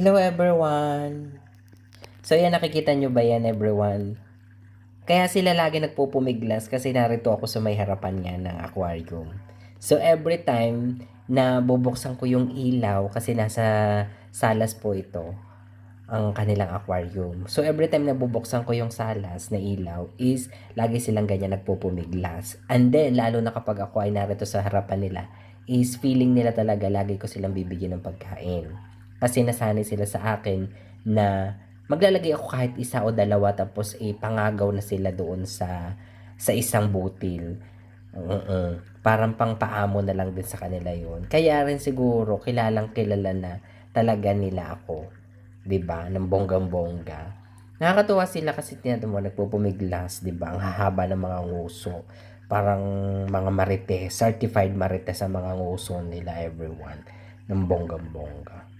Hello everyone! So yan, nakikita nyo ba yan everyone? Kaya sila lagi nagpupumiglas kasi narito ako sa may harapan nga ng aquarium. So every time na bubuksan ko yung ilaw kasi nasa salas po ito ang kanilang aquarium. So every time na bubuksan ko yung salas na ilaw is lagi silang ganyan nagpupumiglas. And then lalo na kapag ako ay narito sa harapan nila is feeling nila talaga lagi ko silang bibigyan ng pagkain. Kasi nasanay sila sa akin na maglalagay ako kahit isa o dalawa tapos ipangagaw na sila doon sa sa isang butil. Oo. Parang pang paamo na lang din sa kanila yon. Kaya rin siguro kilalang kilala na talaga nila ako. 'Di ba? Ng bonggang-bongga. Nakakatuwa sila kasi tinato mo nagpupumiglas, 'di ba? Ang hahaba ng mga nguso. Parang mga marites, certified marites sa mga nguso nila everyone ng bonggang-bongga.